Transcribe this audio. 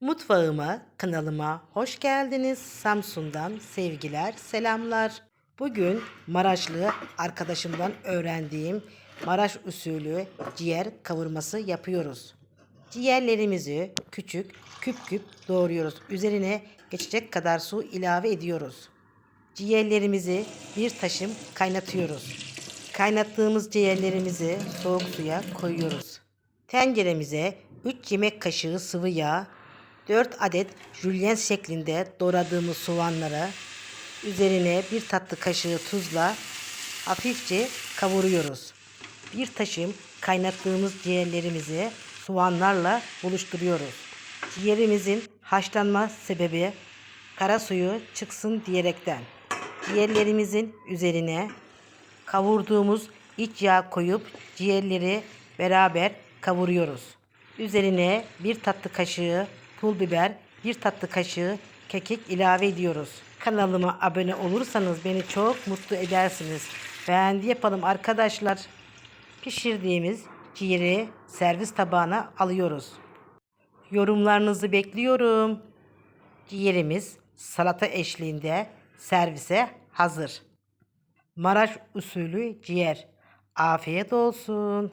Mutfağıma, kanalıma hoş geldiniz. Samsun'dan sevgiler, selamlar. Bugün Maraşlı arkadaşımdan öğrendiğim Maraş usulü ciğer kavurması yapıyoruz. Ciğerlerimizi küçük küp küp doğruyoruz. Üzerine geçecek kadar su ilave ediyoruz. Ciğerlerimizi bir taşım kaynatıyoruz. Kaynattığımız ciğerlerimizi soğuk suya koyuyoruz. Tenceremize 3 yemek kaşığı sıvı yağ, 4 adet jülyen şeklinde doğradığımız soğanları üzerine bir tatlı kaşığı tuzla hafifçe kavuruyoruz. Bir taşım kaynattığımız ciğerlerimizi soğanlarla buluşturuyoruz. Ciğerimizin haşlanma sebebi kara suyu çıksın diyerekten. Ciğerlerimizin üzerine kavurduğumuz iç yağ koyup ciğerleri beraber kavuruyoruz. Üzerine bir tatlı kaşığı pul biber, bir tatlı kaşığı kekik ilave ediyoruz. Kanalıma abone olursanız beni çok mutlu edersiniz. Beğendi yapalım arkadaşlar. Pişirdiğimiz ciğeri servis tabağına alıyoruz. Yorumlarınızı bekliyorum. Ciğerimiz salata eşliğinde servise hazır. Maraş usulü ciğer. Afiyet olsun.